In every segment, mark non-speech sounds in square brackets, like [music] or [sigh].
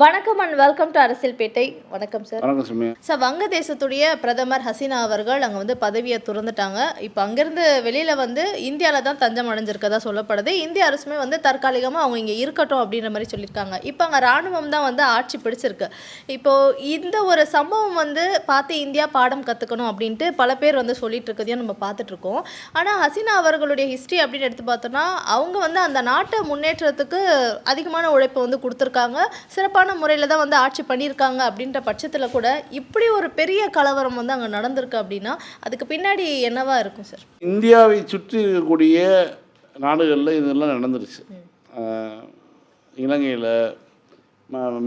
வணக்கம் and welcome to அரசியல் பேட்டை வணக்கம் சார் வணக்கம் சுமையா. சார் வங்கதேசத்துடைய பிரதமர் ஹசீனா அவர்கள் அங்கே வந்து பதவியை துறந்துட்டாங்க. இப்போ அங்கேருந்து வெளியில் வந்து இந்தியாவில் தான் தஞ்சம் அடைஞ்சிருக்கதா சொல்லப்படுது. இந்திய அரசுமே வந்து தற்காலிகமாக அவங்க இங்கே இருக்கட்டும் அப்படின்ற மாதிரி சொல்லியிருக்காங்க. இப்போ அங்கே ராணுவம் தான் வந்து ஆட்சி பிடிச்சிருக்கு. இப்போது இந்த ஒரு சம்பவம் வந்து பார்த்து இந்தியா பாடம் கற்றுக்கணும் அப்படின்ட்டு பல பேர் வந்து சொல்லிட்டு இருக்கதையும் நம்ம பார்த்துட்டு இருக்கோம் ஆனால் ஹசீனா அவர்களுடைய ஹிஸ்ட்ரி அப்படின்னு எடுத்து பார்த்தோன்னா அவங்க வந்து அந்த நாட்டை முன்னேற்றத்துக்கு அதிகமான உழைப்பை வந்து கொடுத்துருக்காங்க. சிறப்பான முறையில் தான் வந்து ஆட்சி பண்ணியிருக்காங்க அப்படின்ற பட்சத்தில் கூட இப்படி ஒரு பெரிய கலவரம் வந்து அங்கே நடந்திருக்கு அப்படின்னா அதுக்கு பின்னாடி என்னவா இருக்கும் சார் இந்தியாவை சுற்றி இருக்கக்கூடிய நாடுகளில் இதெல்லாம் நடந்துருச்சு. இலங்கையில்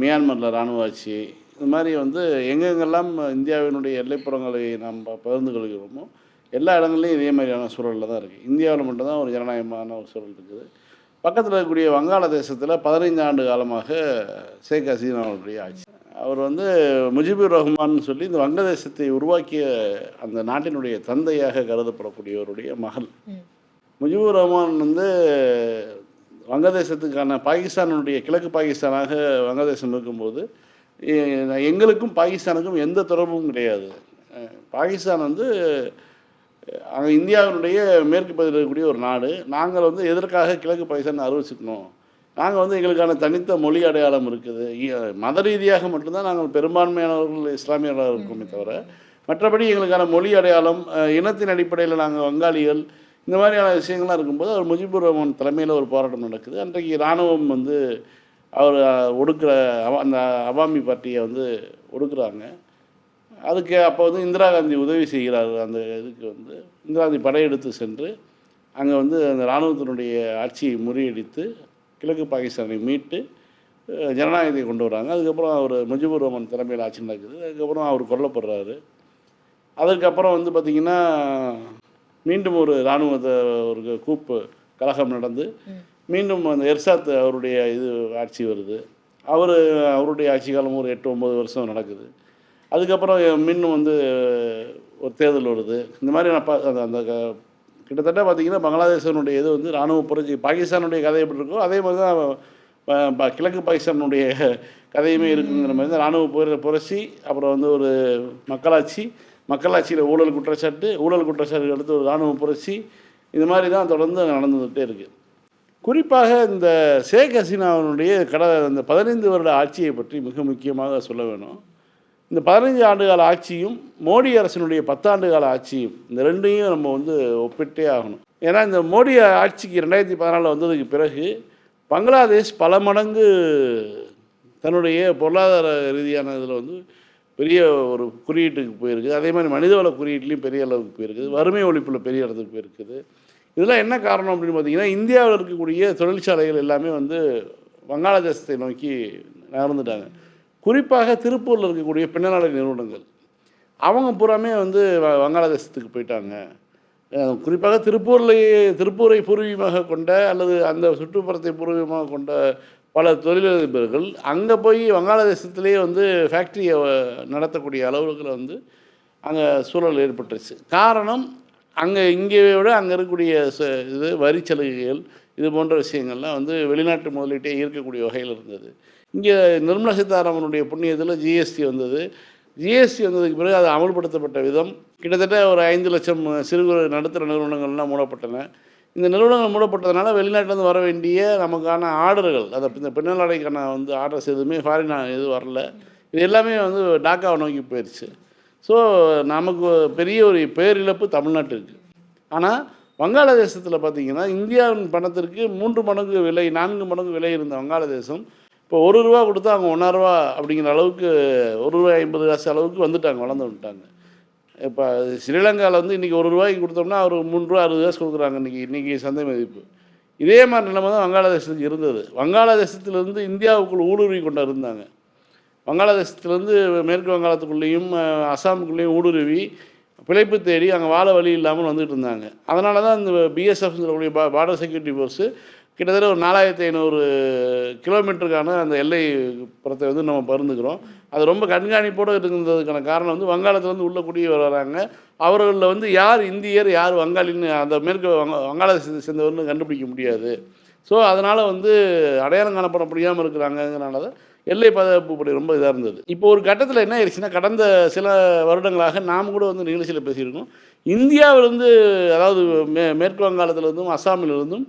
மியான்மரில் இராணுவ ஆட்சி இது மாதிரி வந்து எங்கெங்கெல்லாம் இந்தியாவினுடைய எல்லைப்புறங்களை நாம் பகிர்ந்து கொள்கிறோமோ எல்லா இடங்கள்லையும் இதே மாதிரியான சூழலில் தான் இருக்குது இந்தியாவில் மட்டும்தான் ஒரு ஜனநாயகமான ஒரு சூழல் இருக்குது. பக்கத்தில் இருக்கக்கூடிய வங்காளதேசத்தில் பதினைந்து ஆண்டு காலமாக ஷேக் ஹசீனாவுடைய ஆட்சி. அவர் வந்து முஜிபுர் ரஹ்மான் சொல்லி இந்த வங்கதேசத்தை உருவாக்கிய அந்த நாட்டினுடைய தந்தையாக கருதப்படக்கூடியவருடைய மகள். முஜிபுர் ரஹ்மான் வந்து வங்கதேசத்துக்கான பாகிஸ்தானுடைய கிழக்கு பாகிஸ்தானாக வங்கதேசம் இருக்கும்போது எங்களுக்கும் பாகிஸ்தானுக்கும் எந்த தொடர்பும் கிடையாது. பாகிஸ்தான் வந்து இந்தியாவினுடைய மேற்கு பகுதியில் இருக்கக்கூடிய ஒரு நாடு. நாங்கள் வந்து எதற்காக கிழக்கு பாகிஸ்தான் அறிவிச்சுக்கணும் நாங்கள் வந்து எங்களுக்கான தனித்த மொழி அடையாளம் இருக்குது. இ- மத ரீதியாக மட்டும்தான் நாங்கள் பெரும்பான்மையானவர்கள் இஸ்லாமியர்களாக இருக்கோமே தவிர மற்றபடி எங்களுக்கான மொழி அடையாளம் இனத்தின் அடிப்படையில் நாங்கள் வங்காளிகள் இந்த மாதிரியான விஷயங்கள்லாம் இருக்கும்போது அவர் முஜிபுர் ரஹ்மான் தலைமையில் ஒரு போராட்டம் நடக்குது. அன்றைக்கு இராணுவம் வந்து அவர் ஒடுக்கிற அவ- அந்த அவாமி பார்ட்டியை வந்து ஒடுக்குறாங்க. அதுக்கு அப்போ வந்து இந்திரா காந்தி உதவி செய்கிறார் அந்த இதுக்கு வந்து. இந்திரா காந்தி படையெடுத்து சென்று அங்கே வந்து அந்த இராணுவத்தினுடைய ஆட்சியை முறியடித்து கிழக்கு பாகிஸ்தானை மீட்டு ஜனநாயகத்தை கொண்டு வராங்க. அதுக்கப்புறம் அவர் முஜிபுர் ரஹ்மான் தலைமையில் ஆட்சி நடக்குது. அதுக்கப்புறம் அவர் கொல்லப்படுறாரு. அதுக்கப்புறம் வந்து பார்த்திங்கன்னா மீண்டும் ஒரு இராணுவ ஒரு கூப்பு கலகம் நடந்து மீண்டும் அந்த எர்சாத் அவருடைய இது ஆட்சி வருது. அவர் அவருடைய ஆட்சி காலம் ஒரு எட்டு ஒம்பது வருஷம் நடக்குது. அதுக்கப்புறம் மின் வந்து ஒரு தேர்தல் வருது. இந்த மாதிரி நான் பா- அந்த அந்த க- கிட்டத்தட்ட பார்த்தீங்கன்னா பங்களாதேசனுடைய இது வந்து இராணுவ புரட்சி பாகிஸ்தானுடைய கதை எப்படி இருக்கோ அதே மாதிரி தான் கிழக்கு பாகிஸ்தானுடைய கதையுமே இருக்குங்கிற மாதிரி தான் இராணுவ புர புரட்சி அப்புறம் வந்து ஒரு மக்களாட்சி மக்களாட்சியில் ஊழல் குற்றச்சாட்டு ஊழல் குற்றச்சாட்டு அடுத்து ஒரு இராணுவ புரட்சி இது மாதிரி தான் தொடர்ந்து அங்கே நடந்துகிட்டே இருக்குது குறிப்பாக இந்த ஷேக் ஹசீனாவினுடைய கட அந்த பதினைந்து வருட ஆட்சியை பற்றி மிக முக்கியமாக சொல்ல வேணும். இந்த பதினைஞ்சு ஆண்டு கால ஆட்சியும் மோடி அரசினுடைய பத்தாண்டு கால ஆட்சியும் இந்த ரெண்டையும் நம்ம வந்து ஒப்பிட்டே ஆகணும். ஏன்னா இந்த மோடி ஆட்சிக்கு ரெண்டாயிரத்தி பதினாலில் வந்ததுக்கு பிறகு பங்களாதேஷ் பல மடங்கு தன்னுடைய பொருளாதார ரீதியான இதில் வந்து பெரிய ஒரு குறியீட்டுக்கு போயிருக்குது அதே மாதிரி மனிதவள குறியீட்லேயும் பெரிய அளவுக்கு போயிருக்குது. வறுமை ஒழிப்பில் பெரிய இடத்துக்கு போயிருக்குது. இதெல்லாம் என்ன காரணம் அப்படின்னு பார்த்தீங்கன்னா இந்தியாவில் இருக்கக்கூடிய தொழிற்சாலைகள் எல்லாமே வந்து வங்காளதேசத்தை நோக்கி நகர்ந்துட்டாங்க. குறிப்பாக திருப்பூரில் இருக்கக்கூடிய பின்னலாடை நிறுவனங்கள். அவங்க பூராமே வந்து வ- வங்காளதேசத்துக்கு போயிட்டாங்க. குறிப்பாக திருப்பூர்லேயே திருப்பூரை பூர்வீகமாக கொண்ட அல்லது அந்த சுற்றுப்புறத்தை பூர்வீகமாக கொண்ட பல தொழிலதிபர்கள் அங்கே போய் வங்காளதேசத்திலேயே வந்து ஃபேக்ட்ரியை நடத்தக்கூடிய அளவுக்கு வந்து அங்கே சூழல் ஏற்பட்டுருச்சு. காரணம் அங்கே இங்கே விட அங்கே இருக்கக்கூடிய ச இது வரி சலுகைகள் இது போன்ற விஷயங்கள்லாம் வந்து வெளிநாட்டு முதலீட்டே ஈர்க்கக்கூடிய வகையில் இருந்தது. இங்கே நிர்மலா சீதாராமனுடைய புண்ணியத்தில் ஜிஎஸ்டி வந்தது. ஜிஎஸ்டி வந்ததுக்கு பிறகு அது அமல்படுத்தப்பட்ட விதம். கிட்டத்தட்ட ஒரு ஐந்து லட்சம் சிறு குறு நடுத்தர நிறுவனங்கள்லாம் மூடப்பட்டன. இந்த நிறுவனங்கள் மூடப்பட்டதுனால வெளிநாட்டிலேருந்து வர வேண்டிய நமக்கான ஆர்டர்கள் அதை இந்த பின்னலாடைக்கான வந்து ஆர்டர்ஸ் எதுவுமே ஃபாரின் எதுவும் வரல. இது எல்லாமே வந்து டாக்காவை நோக்கி போயிடுச்சு ஸோ நமக்கு பெரிய ஒரு பேரிழப்பு தமிழ்நாட்டுக்கு ஆனால் வங்காளதேசத்தில் பார்த்திங்கன்னா இந்தியாவின் பணத்திற்கு மூன்று மடங்கு விலை நான்கு மடங்கு விலை இருந்த வங்காளதேசம் இப்போ ஒரு ரூபா கொடுத்தா அவங்க ஒன்றா ரூபா அப்படிங்கிற அளவுக்கு ஒரு ரூபாய் ஐம்பது காசு அளவுக்கு வந்துட்டாங்க வளர்ந்து வந்துட்டாங்க. இப்போ ஸ்ரீலங்காவில் வந்து இன்றைக்கி ஒரு ரூபாய்க்கு கொடுத்தோம்னா அவர் மூணு ரூபா அறுபது காசு கொடுக்குறாங்க இன்றைக்கி இன்றைக்கி சந்தை மதிப்பு. இதே மாதிரி நிலைமை தான் வங்காளதேசத்துக்கு இருந்தது. வங்காளதேசத்திலிருந்து இந்தியாவுக்குள் ஊடுருவி கொண்டு இருந்தாங்க. வங்காளதேசத்துலேருந்து மேற்கு வங்காளத்துக்குள்ளேயும் அசாமுக்குள்ளேயும் அஸ்ஸாமுக்குள்ளேயும் ஊடுருவி பிழைப்பு தேடி அங்கே வாழ வழி இல்லாமல் வந்துட்டு இருந்தாங்க. அதனால தான் இந்த பிஎஸ்எஃப் சொல்லக்கூடிய பா பார்டர் செக்யூரிட்டி ஃபோர்ஸு கிட்டத்தட்ட ஒரு நாலாயிரத்தி ஐநூறு கிலோமீட்டருக்கான அந்த எல்லை புறத்தை வந்து நம்ம பருந்துக்கிறோம் அது ரொம்ப கண்காணிப்போடு இருந்ததுக்கான காரணம் வந்து வங்காளத்துலேருந்து உள்ள குடி வராங்க. அவர்களில் வந்து யார் இந்தியர் யார் வங்காளின்னு அந்த மேற்கு வங்க வங்காளத்தை சேர்ந்தவர்னு கண்டுபிடிக்க முடியாது. ஸோ அதனால் வந்து அடையாளம் காணப்பட முடியாமல் இருக்கிறாங்கங்கிறனால தான் எல்லை பாதுகாப்பு படை ரொம்ப இதாக இருந்தது. இப்போ ஒரு கட்டத்தில் என்ன ஆயிடுச்சுன்னா கடந்த சில வருடங்களாக நாம் கூட வந்து நிகழ்ச்சியில் பேசியிருக்கோம். இந்தியாவிலேருந்து அதாவது மே மேற்கு வங்காளத்திலிருந்தும் அஸ்ஸாமிலிருந்தும் இருந்தும்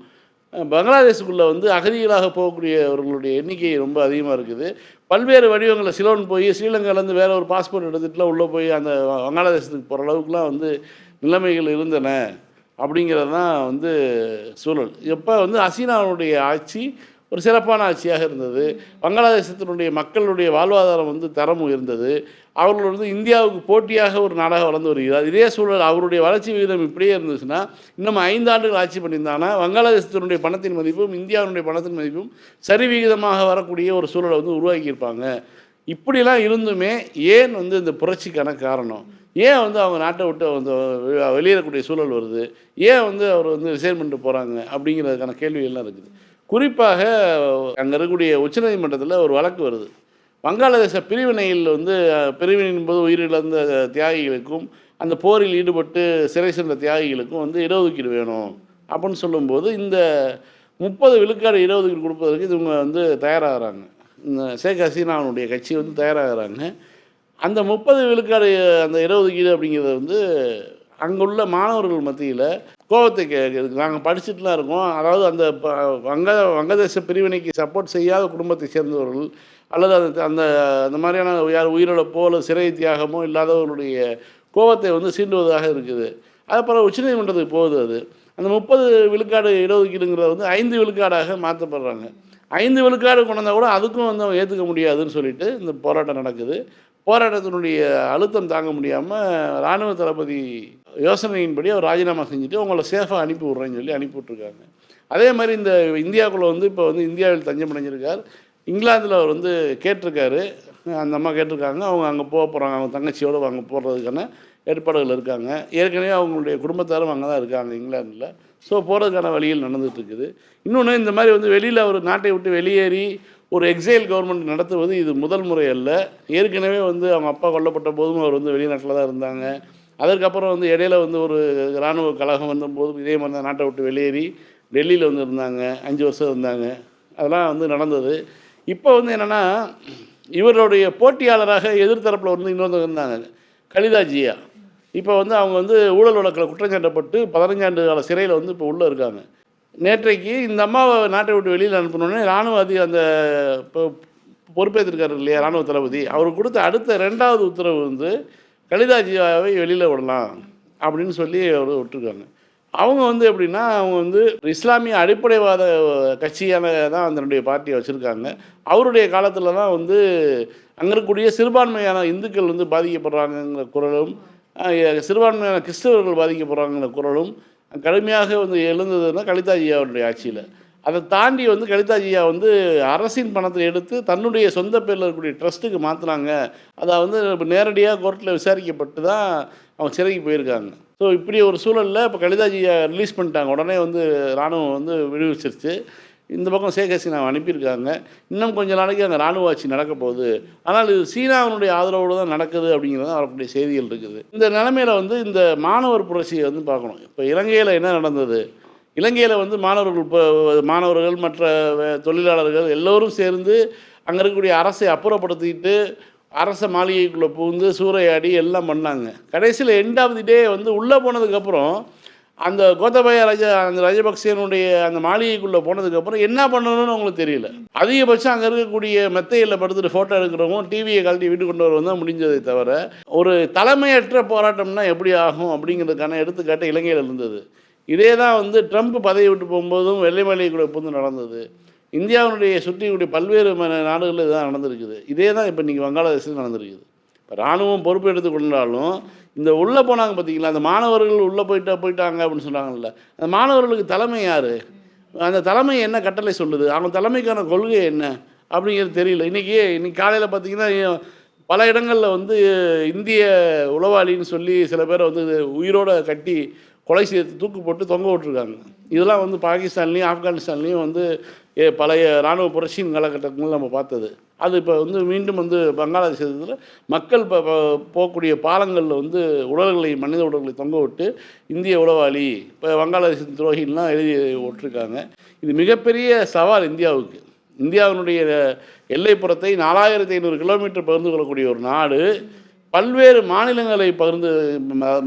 பங்களாதேஷுக்குள்ளே வந்து அகதிகளாக போகக்கூடியவர்களுடைய எண்ணிக்கை ரொம்ப அதிகமாக இருக்குது. பல்வேறு வடிவங்களில் சிலோன் போய் ஸ்ரீலங்காலேருந்து வேற ஒரு பாஸ்போர்ட் எடுத்துகிட்டுலாம் உள்ளே போய் அந்த வங்காளதேசத்துக்கு போகிற அளவுக்குலாம் வந்து நிலைமைகள் இருந்தன. அப்படிங்கிறது தான் வந்து சூழல். எப்போ வந்து ஹசீனாவுடைய ஆட்சி ஒரு சிறப்பான ஆட்சியாக இருந்தது. வங்காளதேசத்தினுடைய மக்களுடைய வாழ்வாதாரம் வந்து தரம் உயர்ந்தது. அவர்கள் வந்து இந்தியாவுக்கு போட்டியாக ஒரு நாடாக வளர்ந்து வருகிறார். இதே சூழல் அவருடைய வளர்ச்சி விகிதம் இப்படியே இருந்துச்சுன்னா இன்னும் ஐந்து ஆண்டுகள் ஆட்சி பண்ணியிருந்தாங்கன்னா வங்காளதேசத்தினுடைய பணத்தின் மதிப்பும் இந்தியாவினுடைய பணத்தின் மதிப்பும் சரி விகிதமாக வரக்கூடிய ஒரு சூழலை வந்து உருவாக்கியிருப்பாங்க. இப்படிலாம் இருந்துமே ஏன் வந்து இந்த புரட்சிக்கான காரணம்? ஏன் வந்து அவங்க நாட்டை விட்டு வந்து வெளியேறக்கூடிய சூழல் வருது? ஏன் வந்து அவர் வந்து ரிசைன் பண்ணிட்டு போகிறாங்க அப்படிங்கிறதுக்கான கேள்விகள்லாம் இருக்குது. குறிப்பாக அங்கே இருக்கக்கூடிய உச்சநீதிமன்றத்தில் ஒரு வழக்கு வருது. வங்காளதேச பிரிவினையில் வந்து பிரிவினையின் போது உயிரிழந்த தியாகிகளுக்கும் அந்த போரில் ஈடுபட்டு சிறை சென்ற தியாகிகளுக்கும் வந்து இடஒதுக்கீடு வேணும் அப்படின்னு சொல்லும்போது இந்த முப்பது விழுக்காடு இடஒதுக்கீடு கொடுப்பதற்கு இவங்க வந்து தயாராகிறாங்க. இந்த ஷேக் ஹசீனாவுடைய கட்சி வந்து தயாராகிறாங்க. அந்த முப்பது விழுக்காடு அந்த இடஒதுக்கீடு அப்படிங்கிறத வந்து அங்குள்ள மாணவர்கள் மத்தியில் கோபத்தை கேட்குது நாங்கள் படிச்சுட்டுலாம் இருக்கோம். அதாவது அந்த ப- வங்க வங்கதேச பிரிவினைக்கு சப்போர்ட் செய்யாத குடும்பத்தை சேர்ந்தவர்கள் அல்லது அந்த அந்த அந்த மாதிரியான யார் உயிரிழப்போ அல்லது சிறை தியாகமோ இல்லாதவர்களுடைய கோபத்தை வந்து சீண்டுவதாக இருக்குது. அது அப்புறம் உச்சநீதிமன்றத்துக்கு போகுது அது. அந்த முப்பது விழுக்காடு இடஒதுக்கீடுங்கிறத வந்து ஐந்து விழுக்காடாக மாற்றப்படுறாங்க. ஐந்து விழுக்காடு கொண்டு வந்தால் கூட அதுக்கும் வந்து அவங்க ஏற்றுக்க முடியாதுன்னு சொல்லிட்டு இந்த போராட்டம் நடக்குது. போராட்டத்தினுடைய அழுத்தம் தாங்க முடியாமல் இராணுவ தளபதி யோசனையின்படி அவர் ராஜினாமா செஞ்சுட்டு உங்களை சேஃபாக அனுப்பி விட்றேன்னு சொல்லி அனுப்பி விட்ருக்காங்க அதே மாதிரி இந்த இந்தியாவுக்குள்ளே வந்து இப்போ வந்து இந்தியாவில் தஞ்சம் அடைஞ்சிருக்கார். இங்கிலாந்தில் அவர் வந்து கேட்டிருக்காரு. அந்த அம்மா கேட்டிருக்காங்க. அவங்க அங்கே போக போகிறாங்க அவங்க தங்கச்சியோடு அங்கே போடுறதுக்கான ஏற்பாடுகள் இருக்காங்க. ஏற்கனவே அவங்களுடைய குடும்பத்தாரும் அங்கே தான் இருக்காங்க இங்கிலாந்தில். ஸோ போகிறதுக்கான வழிகள் நடந்துகிட்ருக்குது இருக்குது இன்னொன்று இந்த மாதிரி வந்து வெளியில் அவர் நாட்டை விட்டு வெளியேறி ஒரு எக்ஸைல் கவர்மெண்ட் நடத்துவது இது முதல் முறை அல்ல. ஏற்கனவே வந்து அவங்க அப்பா கொல்லப்பட்ட போதும் அவர் வந்து வெளிநாட்டில் தான் இருந்தாங்க. அதற்கப்புறம் வந்து இடையில வந்து ஒரு இராணுவ கழகம் வந்தபோது இதே மாதிரி தான் நாட்டை விட்டு வெளியேறி டெல்லியில் வந்து இருந்தாங்க. அஞ்சு வருஷம் இருந்தாங்க. அதெல்லாம் வந்து நடந்தது. இப்போ வந்து என்னென்னா இவருடைய போட்டியாளராக எதிர்த்தரப்பில் வந்து இன்னொருத்தவங்க இருந்தாங்க. கலிதாஜியா. இப்போ வந்து அவங்க வந்து ஊழல் வழக்கில் குற்றஞ்சாட்டப்பட்டு பதினஞ்சாண்டு கால சிறையில் வந்து இப்போ உள்ளே இருக்காங்க. நேற்றைக்கு இந்த அம்மாவை நாட்டை விட்டு வெளியில் அனுப்பினோடனே இராணுவ அதிக அந்த இப்போ பொறுப்பேற்றிருக்காரு இல்லையா இராணுவ தளபதி. அவர் கொடுத்த அடுத்த ரெண்டாவது உத்தரவு வந்து கலிதாஜியாவை வெளியில் விடலாம் அப்படின்னு சொல்லி அவர் விட்டுருக்காங்க. அவங்க வந்து எப்படின்னா அவங்க வந்து இஸ்லாமிய அடிப்படைவாத கட்சியான தான் அதனுடைய பார்ட்டியை வச்சுருக்காங்க. அவருடைய காலத்தில் தான் வந்து அங்கே இருக்கக்கூடிய சிறுபான்மையான இந்துக்கள் வந்து பாதிக்கப்படுறாங்கங்கிற குரலும் சிறுபான்மையான கிறிஸ்தவர்கள் பாதிக்கப்படுறாங்கிற குரலும் கடுமையாக வந்து எழுந்ததுன்னா கலிதாஜியாவுடைய ஆட்சியில். அதை தாண்டி வந்து கலிதாஜியா வந்து அரசின் பணத்தை எடுத்து தன்னுடைய சொந்த பேரில் இருக்கக்கூடிய ட்ரஸ்ட்டுக்கு மாற்றினாங்க அதை வந்து நேரடியாக கோர்ட்டில் விசாரிக்கப்பட்டு தான் அவங்க சிறைக்கு போயிருக்காங்க. ஸோ இப்படி ஒரு சூழலில் இப்போ கலிதாஜியை ரிலீஸ் பண்ணிட்டாங்க. உடனே வந்து இராணுவம் வந்து விடுவிச்சிருச்சு. இந்த பக்கம் ஷேக் ஹசீனாவை அனுப்பியிருக்காங்க. இன்னும் கொஞ்ச நாளைக்கு அங்கே இராணுவ ஆட்சி நடக்க போகுது. ஆனால் இது சீனாவினுடைய ஆதரவோடு தான் நடக்குது அப்படிங்கிறது தான் வரக்கூடிய செய்திகள் இருக்குது. இந்த நிலைமையில் வந்து இந்த மாணவர் புரட்சியை வந்து பார்க்கணும். இப்போ இலங்கையில் என்ன நடந்தது? இலங்கையில் வந்து மாணவர்கள் இப்போ மாணவர்கள் மற்ற தொழிலாளர்கள் எல்லோரும் சேர்ந்து அங்கே இருக்கக்கூடிய அரசை அப்புறப்படுத்திக்கிட்டு அரச மாளிகைக்குள்ளே புகுந்து சூறையாடி எல்லாம் பண்ணாங்க. கடைசியில் எண்டாவது டே வந்து உள்ளே போனதுக்கப்புறம் அந்த கோத்தபாய ராஜ அந்த ராஜபக்சேனுடைய அந்த மாளிகைக்குள்ளே போனதுக்கப்புறம் என்ன பண்ணணும்னு அவங்களுக்கு தெரியல. அதிகபட்சம் அங்கே இருக்கக்கூடிய மெத்தையில் படுத்துட்டு ஃபோட்டோ எடுக்கிறவங்க டிவியை கழட்டி வீட்டுக்கு கொண்டு வரவும் தான் முடிஞ்சதை தவிர ஒரு தலைமையற்ற போராட்டம்னா எப்படி ஆகும் அப்படிங்கிறதுக்கான எடுத்துக்காட்டு இலங்கையில் இருந்தது. இதே தான் வந்து ட்ரம்ப் பதவி விட்டு போகும்போதும் வெள்ளை மாளிகைக்குள்ளே புகுந்து நடந்தது. இந்தியாவினுடைய சுற்றியுடைய பல்வேறு நாடுகளில் இதுதான் நடந்திருக்குது. இதே தான் இப்போ இன்றைக்கி வங்காளதேசத்தில் நடந்திருக்குது. இப்போ இராணுவம் பொறுப்பு எடுத்துக்கொண்டாலும் இந்த உள்ளே போனாங்க பார்த்தீங்களா அந்த மாணவர்கள் உள்ளே போயிட்டா போயிட்டாங்க அப்படின்னு சொன்னாங்கல்ல அந்த மாணவர்களுக்கு தலைமை யார்? அந்த தலைமை என்ன கட்டளை சொல்லுது? அவங்க தலைமைக்கான கொள்கை என்ன அப்படிங்கிறது தெரியல. இன்றைக்கி இன்னைக்கு காலையில் பார்த்தீங்கன்னா பல இடங்களில் வந்து இந்திய உளவாளின்னு சொல்லி சில பேரை வந்து உயிரோடு கட்டி கொலை செய்து தூக்கு போட்டு தொங்க விட்டுருக்காங்க. இதெல்லாம் வந்து பாகிஸ்தான்லேயும் ஆப்கானிஸ்தான்லேயும் வந்து ஏ, பழைய இராணுவ புரட்சியின் காலகட்டங்களில் நம்ம பார்த்தது. அது இப்போ வந்து மீண்டும் வந்து வங்காளதேசத்தில் மக்கள் இப்போ போகக்கூடிய பாலங்களில் வந்து உடல்களை மனித உடல்களை தொங்க விட்டு இந்திய உளவாளி இப்போ வங்காளதேச துரோகின்லாம் எழுதி விட்டுருக்காங்க. இது மிகப்பெரிய சவால் இந்தியாவுக்கு. இந்தியாவினுடைய எல்லைப்புறத்தை நாலாயிரத்தி ஐநூறு கிலோமீட்டர் பகிர்ந்து கொள்ளக்கூடிய ஒரு நாடு. பல்வேறு மாநிலங்களை பகிர்ந்து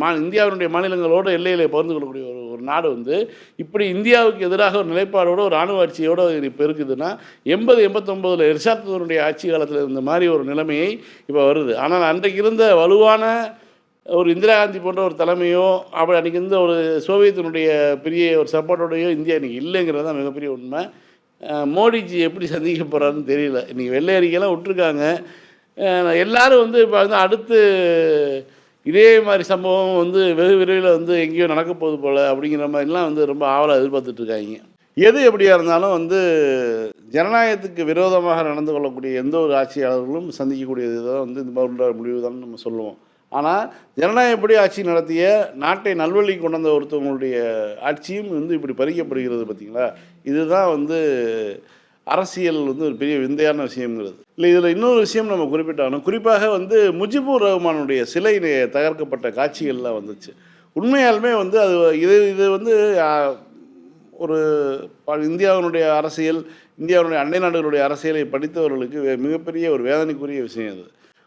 மா இந்தியாவினுடைய மாநிலங்களோடு எல்லையிலே பகிர்ந்து கொள்ளக்கூடிய ஒரு ஒரு நாடு வந்து இப்படி இந்தியாவுக்கு எதிராக ஒரு நிலைப்பாடோட ஒரு ராணுவ ஆட்சியோடு இப்போ இருக்குதுன்னா எண்பது எண்பத்தொம்போதில் இர்ஷாத்தூருடைய ஆட்சி காலத்தில் இருந்த மாதிரி ஒரு நிலைமையை இப்போ வருது. ஆனால் அன்றைக்கு இருந்த வலுவான ஒரு இந்திரா காந்தி போன்ற ஒரு தலைமையோ அப்படி அன்றைக்கி இருந்த ஒரு சோவியத்தினுடைய பெரிய ஒரு சப்போர்ட்டோடையோ இந்தியா இன்றைக்கி இல்லைங்கிறது தான் மிகப்பெரிய உண்மை. மோடிஜி எப்படி சந்திக்க போகிறாருன்னு தெரியல. இன்றைக்கி வெள்ளை அறிக்கையெல்லாம் விட்டுருக்காங்க. எல்லாரும் வந்து இப்போ வந்து அடுத்து இதே மாதிரி சம்பவம் வந்து வெகு விரைவில் வந்து எங்கேயோ நடக்க போகுது போல் அப்படிங்கிற மாதிரிலாம் வந்து ரொம்ப ஆவலாக எதிர்பார்த்துட்ருக்காங்க எது எப்படியா இருந்தாலும் வந்து ஜனநாயகத்துக்கு விரோதமாக நடந்து கொள்ளக்கூடிய எந்த ஒரு ஆட்சியாளர்களும் சந்திக்கக்கூடியது தான் வந்து இந்த மாதிரி முடிவு தான் நம்ம சொல்லுவோம். ஆனால் ஜனநாயகப்படி ஆட்சி நடத்திய நாட்டை நல்வழி கொண்டு வந்த ஒருத்தவங்களுடைய ஆட்சியும் வந்து இப்படி பறிக்கப்படுகிறது பார்த்திங்களா இதுதான் வந்து அரசியல் வந்து ஒரு பெரிய விந்தையான விஷயங்கிறது இல்லை இதில் இன்னொரு விஷயம் நம்ம குறிப்பிட்டாலும் குறிப்பாக வந்து முஜிபுர் ரஹ்மானுடைய சிலை தகர்க்கப்பட்ட காட்சிகள்லாம் வந்துச்சு. உண்மையாலுமே வந்து அது இது இது வந்து ஒரு ப- இந்தியாவினுடைய அரசியல் இந்தியாவினுடைய அண்டை நாடுகளுடைய அரசியலை படித்தவர்களுக்கு மிகப்பெரிய ஒரு வேதனைக்குரிய விஷயம் அது.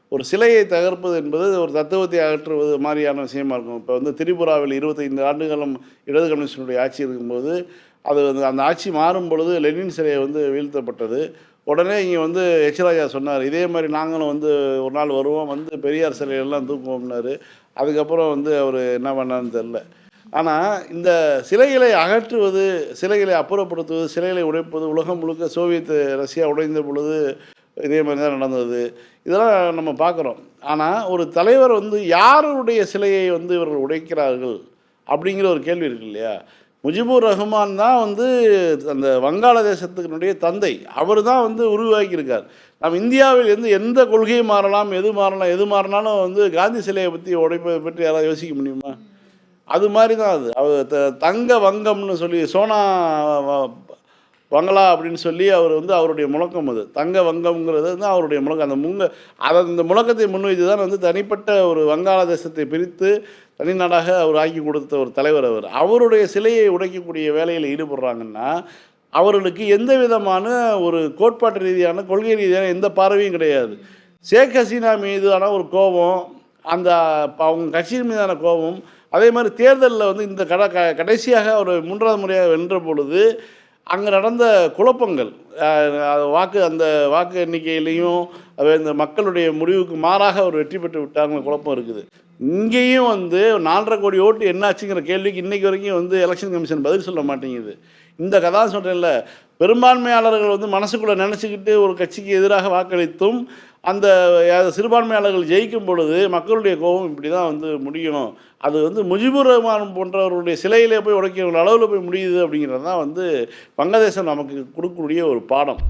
ஒரு சிலையை தகர்ப்பது என்பது ஒரு தத்துவத்தை அகற்றுவது மாதிரியான விஷயமா இருக்கும். இப்போ வந்து திரிபுராவில் இருபத்தைந்து ஆண்டுகளும் இடது கம்யூனிஸ்டினுடைய ஆட்சி இருக்கும்போது அது வந்து அந்த ஆட்சி மாறும் பொழுது லெனின் சிலையை வந்து வீழ்த்தப்பட்டது. உடனே இங்கே வந்து எச்ராஜா சொன்னார் இதே மாதிரி நாங்களும் வந்து ஒரு நாள் வருவோம் வந்து பெரியார் சிலையெல்லாம் தூக்குவோம்னாரு. அதுக்கப்புறம் வந்து அவர் என்ன பண்ணான்னு தெரில ஆனால் இந்த சிலைகளை அகற்றுவது சிலைகளை அப்புறப்படுத்துவது சிலைகளை உடைப்பது உலகம் முழுக்க சோவியத் ரஷ்யா உடைந்த பொழுது இதே மாதிரி தான் நடந்தது. இதெல்லாம் நம்ம பார்க்குறோம். ஆனால் ஒரு தலைவர் வந்து யாருடைய சிலையை வந்து இவர்கள் உடைக்கிறார்கள் அப்படிங்கிற ஒரு கேள்வி இருக்கு இல்லையா? முஜிபுர் ரஹ்மான் தான் வந்து அந்த வங்காளதேசத்தினுடைய தந்தை. அவர் தான் வந்து உருவாக்கியிருக்கார். நம்ம இந்தியாவில் இருந்து எந்த கொள்கையை மாறலாம் எது மாறலாம் எது மாறினாலும் வந்து காந்தி சிலையை பற்றி உடைப்பதை பற்றி யாராவது யோசிக்க முடியுமா? அது மாதிரி தான் அது. அவர் த- தங்க வங்கம்னு சொல்லி சோனா வங்களா அப்படின்னு சொல்லி அவர் வந்து அவருடைய முழக்கம் அது. தங்க வங்கம்ங்கிறது தான் அவருடைய முழக்கம். அந்த முங்க அதை அந்த முழக்கத்தை முன்வைத்து தான் வந்து தனிப்பட்ட ஒரு வங்காளதேசத்தை பிரித்து தனிநாடாக அவர் ஆக்கி கொடுத்த ஒரு தலைவர் அவர். அவருடைய சிலையை உடைக்கக்கூடிய வேலையில் ஈடுபடுறாங்கன்னா அவர்களுக்கு எந்த விதமான ஒரு கோட்பாட்டு ரீதியான கொள்கை ரீதியான எந்த பார்வையும் கிடையாது. ஷேக் ஹசீனா மீதான ஒரு கோபம் அந்த அவங்க கட்சியின் மீதான கோபம் அதே மாதிரி தேர்தலில் வந்து இந்த கட க கடைசியாக ஒரு மூன்றாவது முறையாக வென்ற பொழுது அங்கே நடந்த குழப்பங்கள் வாக்கு அந்த வாக்கு எண்ணிக்கையிலையும் இந்த மக்களுடைய முடிவுக்கு மாறாக அவர் வெற்றி பெற்று விட்டாங்க குழப்பம் இருக்குது. இங்கேயும் வந்து நாலரை கோடி ஓட்டு என்னாச்சுங்கிற கேள்விக்கு இன்றைக்கி வரைக்கும் வந்து எலெக்ஷன் கமிஷன் பதில் சொல்ல மாட்டேங்குது. இந்த கதா சொல்கிறேன்ல பெரும்பான்மையாளர்கள் வந்து மனசுக்குள்ளே நினச்சிக்கிட்டு ஒரு கட்சிக்கு எதிராக வாக்களித்தும் அந்த சிறுபான்மையாளர்கள் ஜெயிக்கும் பொழுது மக்களுடைய கோபம் இப்படி தான் வந்து முடியும் அது வந்து முஜிபுர் ரஹ்மான் போன்றவருடைய சிலையிலே போய் உடைக்கிற அளவில் போய் முடியுது அப்படிங்கிறது தான் வந்து வங்கதேசம் நமக்கு கொடுக்கக்கூடிய ஒரு பாடம்.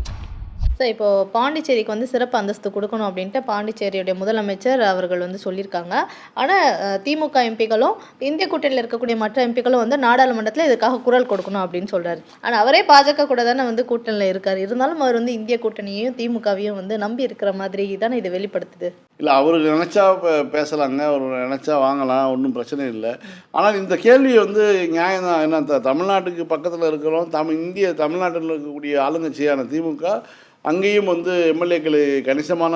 சார் இப்போ பாண்டிச்சேரிக்கு வந்து சிறப்பு அந்தஸ்து கொடுக்கணும் அப்படின்ட்டு பாண்டிச்சேரியுடைய முதலமைச்சர் அவர்கள் வந்து சொல்லியிருக்காங்க. ஆனால் திமுக எம்பிக்களும் இந்திய கூட்டணியில் இருக்கக்கூடிய மற்ற எம்பிக்களும் வந்து நாடாளுமன்றத்தில் இதுக்காக குரல் கொடுக்கணும் அப்படின்னு சொல்கிறார் ஆனால் அவரே பாஜக கூட தானே வந்து கூட்டணியில் இருக்கார். இருந்தாலும் அவர் வந்து இந்திய கூட்டணியையும் திமுகவையும் வந்து நம்பி இருக்கிற மாதிரி தானே இது வெளிப்படுத்துது. இல்லை அவருக்கு நினச்சா பேசலாங்க. அவர் நினச்சா வாங்கலாம். ஒன்றும் பிரச்சனை இல்லை. ஆனால் இந்த கேள்வி வந்து நியாயம் தான். என்ன தமிழ்நாட்டுக்கு பக்கத்தில் இருக்கிறோம். தமிழ் இந்திய தமிழ்நாட்டில் இருக்கக்கூடிய ஆளுங்கட்சியான திமுக அங்கேயும் வந்து எம்எல்ஏக்களை கணிசமான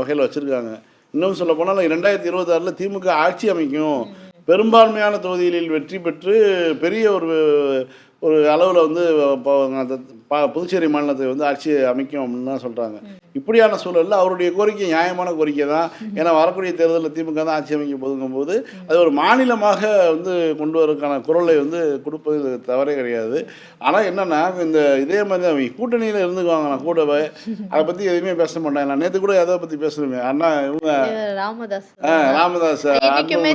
வகையில் வச்சுருக்காங்க. இன்னும் சொல்ல போனால் ரெண்டாயிரத்தி இருபத்தாறில் திமுக ஆட்சி அமைக்கும் பெரும்பான்மையான தொகுதிகளில் வெற்றி பெற்று பெரிய ஒரு ஒரு அளவில் வந்து புதுச்சேரி மாநிலத்தை வந்து ஆட்சி அமைக்கும் அப்படின்னு தான் சொல்கிறாங்க இப்படியான சூழலில் அவருடைய கோரிக்கை நியாயமான கோரிக்கை தான். ஏன்னா வரக்கூடிய தேர்தலில் திமுக தான் ஆட்சி அமைக்க போதுங்கும்போது அது ஒரு மாநிலமாக வந்து கொண்டு வரதுக்கான குரலை வந்து கொடுப்பது தவறே கிடையாது. ஆனால் என்னென்னா இந்த இதே மாதிரி தான் அவங்க கூட்டணியில் இருந்துக்குவாங்க நான் கூடவே. அதை பற்றி எதுவுமே பேச மாட்டாங்க நான் நேற்று கூட எதை பற்றி பேசணுமே அண்ணா இவங்க ராமதாஸ். ராமதாஸ்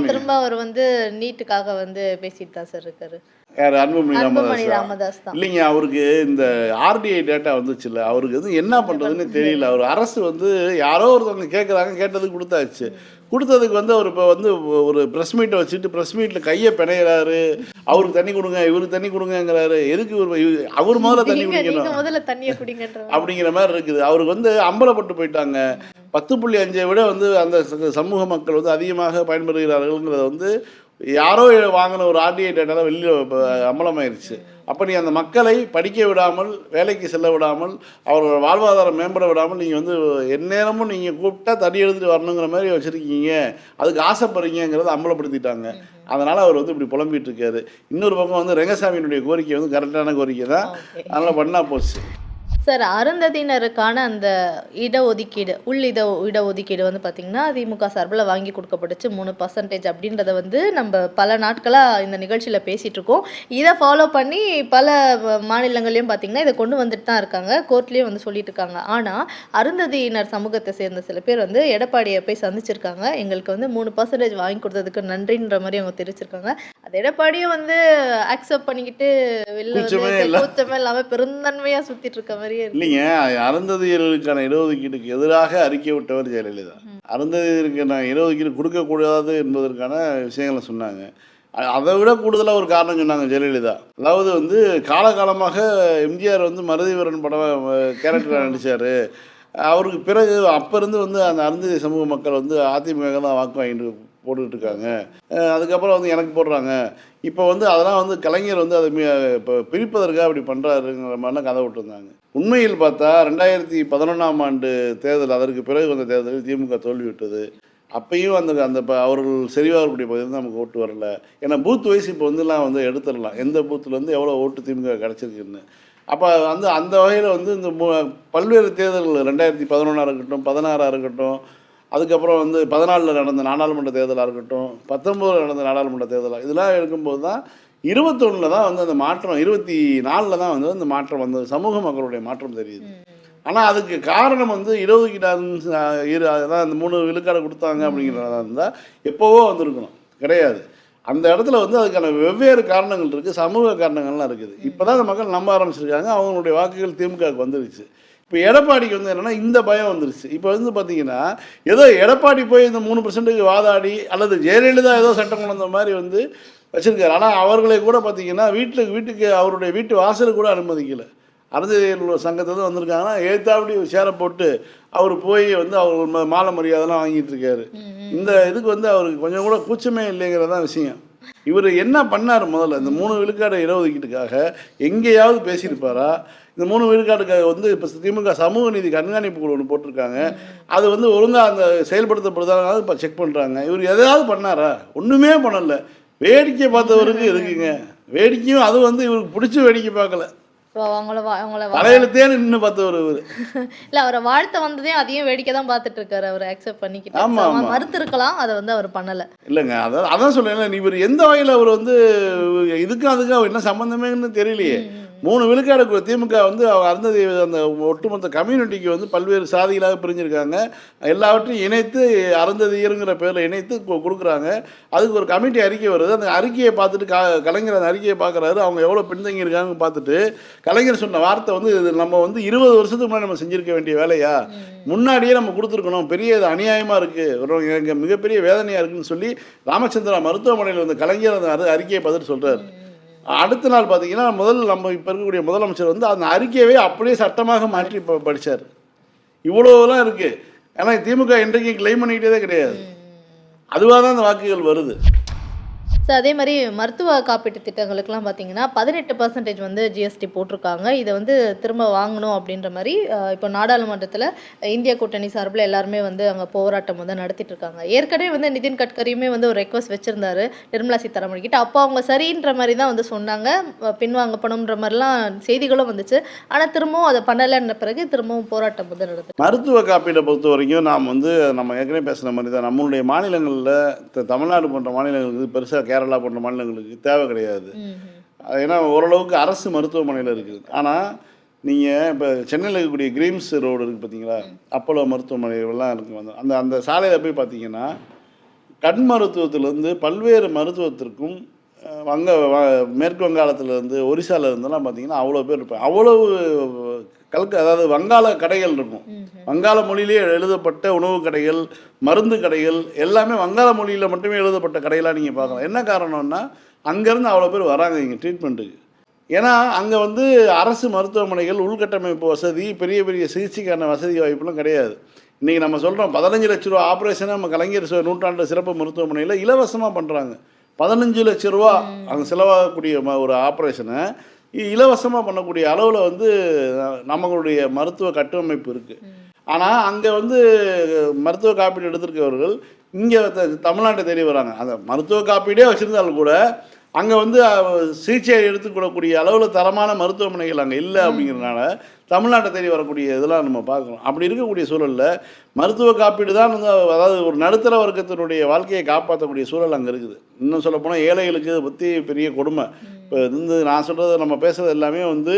திரும்ப அவர் வந்து நீட்டுக்காக வந்து பேசிட்டு தான் சார் இருக்காரு. யார்? அன்புமணி ராமதாஸ்? இல்லைங்க அவருக்கு இந்த ஆர்டிஐ டேட்டா வந்துச்சுல்ல அவருக்கு வந்து என்ன பண்ணுறதுன்னு தெரியல. அவர் அரசு வந்து யாரோ ஒருத்தவங்க கேட்குறாங்க கேட்டதுக்கு கொடுத்தாச்சு. கொடுத்ததுக்கு வந்து அவர் இப்போ வந்து ஒரு ப்ரெஸ் மீட்டை வச்சுட்டு ப்ரெஸ் மீட்டில் கையை பிணையிறாரு. அவருக்கு தண்ணி கொடுங்க இவருக்கு தண்ணி கொடுங்கங்கிறாரு. எதுக்கு இவர் இவ- அவர் முதல்ல தண்ணி குடிக்கணும். முதல்ல தண்ணியை குடிங்கன்ற மாதிரி. அப்படிங்கிற மாதிரி இருக்குது. அவருக்கு வந்து அம்பலப்பட்டு போயிட்டாங்க. பத்து புள்ளி அஞ்சை விட வந்து அந்த சமூக மக்கள் வந்து அதிகமாக பயன்பெறுகிறார்கள்ங்கிறத வந்து யாரோ வாங்கின ஒரு ஆர்டிஐ டேட்டா வெளியில் அம்பலமாயிருச்சு அப்போ நீ அந்த மக்களை படிக்க விடாமல் வேலைக்கு செல்ல விடாமல் அவர்கள் வாழ்வாதாரம் மேம்பட விடாமல் நீங்கள் வந்து எந்நேரமும் நீங்கள் கூப்பிட்டா தடி எடுத்துட்டு வரணுங்கிற மாதிரி வச்சுருக்கீங்க. அதுக்கு ஆசைப்படுறீங்கிறத அம்பலப்படுத்திட்டாங்க அதனால் அவர் வந்து இப்படி புலம்பிட்டு இருக்காரு. இன்னொரு பக்கம் வந்து ரெங்கசாமியினுடைய கோரிக்கை வந்து கரெக்டான கோரிக்கை தான். அதனால் பண்ணா போச்சு. சார் அருந்ததியினருக்கான அந்த இடஒதுக்கீடு உள் இட இடஒதுக்கீடு வந்து பார்த்திங்கன்னா திமுக சார்பில் வாங்கி கொடுக்கப்பட்டுச்சு. மூணு பர்சன்டேஜ் அப்படின்றத வந்து நம்ம பல நாட்களாக இந்த நிகழ்ச்சியில் பேசிகிட்டு இருக்கோம். இதை ஃபாலோ பண்ணி பல மாநிலங்கள்லையும் பார்த்திங்கன்னா இதை கொண்டு வந்துட்டு தான் இருக்காங்க. கோர்ட்லேயும் வந்து சொல்லிட்டு இருக்காங்க. ஆனால் அருந்ததியினர் சமூகத்தை சேர்ந்த சில பேர் வந்து எடப்பாடியை போய் சந்திச்சிருக்காங்க. எங்களுக்கு வந்து மூணு பர்சன்டேஜ் வாங்கி கொடுத்ததுக்கு நன்றின்ற மாதிரி அவங்க தெரிவிச்சிருக்காங்க. அது எடப்பாடியும் வந்து அக்செப்ட் பண்ணிக்கிட்டு வெளில கூச்சமே இல்லாமல் பெருந்தன்மையாக சுற்றிட்டு இருக்க மாதிரியே இல்லைங்க அருந்ததியர்களுக்கான இடஒதுக்கீட்டுக்கு எதிராக அறிக்கை விட்டவர் ஜெயலலிதா. அருந்ததியருக்கான இடஒதுக்கீடு கொடுக்கக்கூடாது என்பதற்கான விஷயங்களை சொன்னாங்க. அதை விட கூடுதலாக ஒரு காரணம் சொன்னாங்க ஜெயலலிதா. அதாவது வந்து காலகாலமாக எம்ஜிஆர் வந்து மருதிவரன் படம் கேரக்டராக நடித்தார் அவருக்கு பிறகு அப்போ இருந்து வந்து அந்த அருந்ததி சமூக மக்கள் வந்து அதிமுக தான் வாக்கு வாங்கிட்டு போட்டுக்கிட்டு இருக்காங்க அதுக்கப்புறம் வந்து எனக்கு போடுறாங்க. இப்போ வந்து அதெல்லாம் வந்து கலைஞர் வந்து அதை மீ- இப்போ பிரிப்பதற்காக அப்படி பண்ணுறாருங்கிற மாதிரிலாம் கதை விட்டுருந்தாங்க. உண்மையில் பார்த்தா ரெண்டாயிரத்தி பதினொன்றாம் ஆண்டு தேர்தல் அதற்கு பிறகு வந்த தேர்தலில் திமுக தோல்வி விட்டது. அப்பயும் அந்த அந்த ப- அவர்கள் செறிவாகக்கூடிய பகுதியில் நமக்கு ஓட்டு வரல. ஏன்னா பூத் வைஸ் இப்போ வந்துலாம் வந்து எடுத்துடலாம். எந்த பூத்துலேருந்து எவ்வளோ ஓட்டு திமுக கிடச்சிருக்குன்னு. அப்போ வந்து அந்த வகையில் வந்து இந்த மு- பல்வேறு தேர்தல்கள் ரெண்டாயிரத்தி பதினொன்றா இருக்கட்டும் பதினாறாக இருக்கட்டும் அதுக்கப்புறம் வந்து பதினாலில் நடந்த நாடாளுமன்ற தேர்தலாக இருக்கட்டும் பத்தொம்போதில் நடந்த நாடாளுமன்ற தேர்தலாக இதெல்லாம் இருக்கும்போது தான் இருபத்தொன்னில் தான் வந்து அந்த மாற்றம் இருபத்தி நாலில் தான் வந்து அந்த மாற்றம் வந்தது. சமூக மக்களுடைய மாற்றம் தெரியுது. ஆனால் அதுக்கு காரணம் வந்து இடஒதுக்கீடாக இரு அதான் அந்த மூணு விழுக்காடு கொடுத்தாங்க அப்படிங்கிறதா இருந்தால் எப்போவோ வந்திருக்கணும். கிடையாது. அந்த இடத்துல வந்து அதுக்கான வெவ்வேறு காரணங்கள் இருக்குது சமூக காரணங்கள்லாம் இருக்குது. இப்போ தான் அந்த மக்கள் நம்ப ஆரம்பிச்சிருக்காங்க. அவங்களுடைய வாக்குகள் திமுகவுக்கு வந்துருச்சு. இப்போ எடப்பாடிக்கு வந்து என்னென்னா இந்த பயம் வந்துருச்சு. இப்போ வந்து பார்த்தீங்கன்னா ஏதோ எடப்பாடி போய் இந்த மூணு பர்சன்ட்டுக்கு வாதாடி அல்லது ஜெயலலிதா ஏதோ சட்டம் கொண்டு வந்த மாதிரி வந்து வச்சுருக்காரு. ஆனால் அவர்களை கூட பார்த்தீங்கன்னா வீட்டுக்கு வீட்டுக்கு அவருடைய வீட்டு வாசலுக்கு கூட அனுமதிக்கலை. அருந்ததியர்கள் சங்கத்தை தான் வந்திருக்காங்கன்னா ஏத்தாப்படி சேரை போட்டு அவர் போய் வந்து அவர் மாலை மரியாதைலாம் வாங்கிட்டு இருக்காரு. இந்த இதுக்கு வந்து அவருக்கு கொஞ்சம் கூட கூச்சமே இல்லைங்கிறது தான் விஷயம். இவர் என்ன பண்ணார் முதல்ல? இந்த மூணு விழுக்காடு இடஒதுக்கீட்டுக்காக எங்கேயாவது பேசியிருப்பாரா? இந்த மூணு விழுக்காட்டுக்காக வந்து இப்போ திமுக சமூக நீதி கண்காணிப்பு குழு ஒன்று போட்டிருக்காங்க. அது வந்து ஒழுங்காக அந்த செயல்படுத்தப்படுதாங்க இப்போ செக் பண்ணுறாங்க இவர் எதையாவது பண்ணாரா? ஒன்றுமே பண்ணல. வேடிக்கை பார்த்தவருக்கு எதுக்குங்க? வேடிக்கையும் அது வந்து இவருக்கு பிடிச்ச வேடிக்கை பார்க்கல. தலையெழுத்தே நின்று பார்த்தவர் இவர். [laughs] இல்ல அவரை வாழ்த்த வந்ததையும் அதையும் வேடிக்கை தான் பார்த்துட்டு இருக்காரு அவர் அக்செப்ட் பண்ணிக்கிட்டு. ஆமா. மறுத்து இருக்கலாம் அதை வந்து அவர் பண்ணல. இல்லைங்க அதான் அதான் சொல்லேன் இவர் எந்த வகையில் அவர் வந்து இதுக்கும் அதுக்கும் அவர் என்ன சம்மந்தமேன்னு தெரியலையே. மூணு விழுக்காடு திமுக வந்து அவங்க அருந்ததி அந்த ஒட்டுமொத்த கம்யூனிட்டிக்கு வந்து பல்வேறு சாதிகளாக பிரிஞ்சிருக்காங்க. எல்லாவற்றையும் இணைத்து அருந்ததியருங்கிற பேரில் இணைத்து கொடுக்குறாங்க. அதுக்கு ஒரு கமிட்டி அறிக்கை வருது. அந்த அறிக்கையை பார்த்துட்டு க கலைஞர் அந்த அறிக்கையை பார்க்குறாரு. அவங்க எவ்வளோ பின்தங்கி இருக்காங்கன்னு பார்த்துட்டு கலைஞர் சொன்ன வார்த்தை வந்து இது நம்ம வந்து இருபது வருஷத்துக்கு முன்னாடி நம்ம செஞ்சிருக்க வேண்டிய வேலையா? முன்னாடியே நம்ம கொடுத்துருக்கணும். பெரிய இது அநியாயமாக இருக்குது எனக்கு மிகப்பெரிய வேதனையாக இருக்குன்னு சொல்லி ராமச்சந்திரா மருத்துவமனையில் வந்து கலைஞர் அந்த அறி- அறிக்கையை பார்த்துட்டு சொல்கிறார் அடுத்த நாள் பார்த்தீங்கன்னா முதல் நம்ம இப்போ இருக்கக்கூடிய முதலமைச்சர் வந்து அந்த அறிக்கையவே அப்படியே சட்டமாக மாற்றி இப்போ படித்தார் இவ்வளோலாம் இருக்குது ஏன்னா திமுக இன்றைக்கு கிளைம் பண்ணிக்கிட்டே கிடையாது. அதுவாக தான் அந்த வாக்குகள் வருது. ஸோ அதே மாதிரி மருத்துவ காப்பீட்டு திட்டங்களுக்குலாம் பார்த்தீங்கன்னா பதினெட்டு பர்சன்டேஜ் வந்து ஜிஎஸ்டி போட்டிருக்காங்க. இதை வந்து திரும்ப வாங்கணும் அப்படின்ற மாதிரி இப்போ நாடாளுமன்றத்தில் இந்திய கூட்டணி சார்பில் எல்லாருமே வந்து அங்கே போராட்டம் வந்து நடத்திட்டு இருக்காங்க ஏற்கனவே வந்து நிதின் கட்கரியுமே வந்து ஒரு ரெக்வஸ்ட் வச்சுருந்தாரு நிர்மலா சீதாராமன் கிட்ட. அப்போ அவங்க சரின்ற மாதிரி தான் வந்து சொன்னாங்க. பின்வாங்கப்பணுன்ற பின்வாங்கப்படும்ன்ற மாதிரிலாம் செய்திகளும் வந்துச்சு. ஆனால் திரும்பவும் அதை பண்ணலைன்ற பிறகு திரும்பவும் போராட்டம் வந்து நடந்துட்டு மருத்துவ காப்பீட்டை பொறுத்த வரைக்கும் நாம் வந்து நம்ம ஏற்கனவே பேசுன மாதிரி தான். நம்மளுடைய மாநிலங்களில் தமிழ்நாடு போன்ற மாநிலங்களுக்கு பெருசாக கேரளா போன்ற மாநிலங்களுக்கு தேவை கிடையாது. ஏன்னா ஓரளவுக்கு அரசு மருத்துவமனையில் இருக்குது ஆனால் நீங்கள் இப்போ சென்னையில் இருக்கக்கூடிய கிரீம்ஸ் ரோடு இருக்குது பார்த்தீங்களா அப்போலோ மருத்துவமனைகள்லாம் இருக்குது வந்து அந்த அந்த சாலையில் போய் பார்த்தீங்கன்னா கண் மருத்துவத்திலேருந்து பல்வேறு மருத்துவத்திற்கும் வங்க மேற்கு வங்காளத்துலேருந்து ஒரிசால இருந்தெல்லாம் பார்த்தீங்கன்னா அவ்வளோ பேர் இருப்பாங்க. அவ்வளவு கல்க அதாவது வங்காள கடைகள் இருக்கும். வங்காள மொழியிலே எழுதப்பட்ட உணவு கடைகள் மருந்து கடைகள் எல்லாமே வங்காள மொழியில் மட்டுமே எழுதப்பட்ட கடைகளாக நீங்கள் பார்க்கலாம். என்ன காரணம்னா அங்கேருந்து அவ்வளோ பேர் வராங்க இங்கே ட்ரீட்மெண்ட்டுக்கு ஏன்னா அங்கே வந்து அரசு மருத்துவமனைகள் உள்கட்டமைப்பு வசதி பெரிய பெரிய சிகிச்சைக்கான வசதி வாய்ப்புலாம் கிடையாது. இன்றைக்கி நம்ம சொல்கிறோம் பதினஞ்சு லட்ச ரூபா ஆப்ரேஷனை நம்ம கலைஞர் நூற்றாண்டு சிறப்பு மருத்துவமனையில் இலவசமாக பண்ணுறாங்க பதினஞ்சு லட்ச ரூபா அங்கே செலவாகக்கூடிய ஒரு ஆப்ரேஷனை இலவசமாக பண்ணக்கூடிய அளவில் வந்து நம்மளுடைய மருத்துவ கட்டமைப்பு இருக்குது ஆனால் அங்கே வந்து மருத்துவ காப்பீடு எடுத்திருக்கவர்கள் இங்கே தமிழ்நாட்டை தேடி வராங்க. அந்த மருத்துவ காப்பீடே வச்சுருந்தாலும் கூட அங்கே வந்து சிகிச்சை எடுத்துக்கொள்ளக்கூடிய அளவில் தரமான மருத்துவமனைகள் அங்கே இல்லை அப்படிங்கிறதுனால தமிழ்நாட்டை தேடி வரக்கூடிய இதெல்லாம் நம்ம பார்க்குறோம் அப்படி இருக்கக்கூடிய சூழலில் மருத்துவ காப்பீடு தான் வந்து அதாவது ஒரு நடுத்தர வர்க்கத்தினுடைய வாழ்க்கையை காப்பாற்றக்கூடிய சூழல் அங்கே இருக்குது. இன்னும் சொல்லப்போனால் ஏழைகளுக்கு இதை பற்றி பெரிய கொடுமை. இப்போ இருந்து நான் சொல்கிறது நம்ம பேசுகிறது எல்லாமே வந்து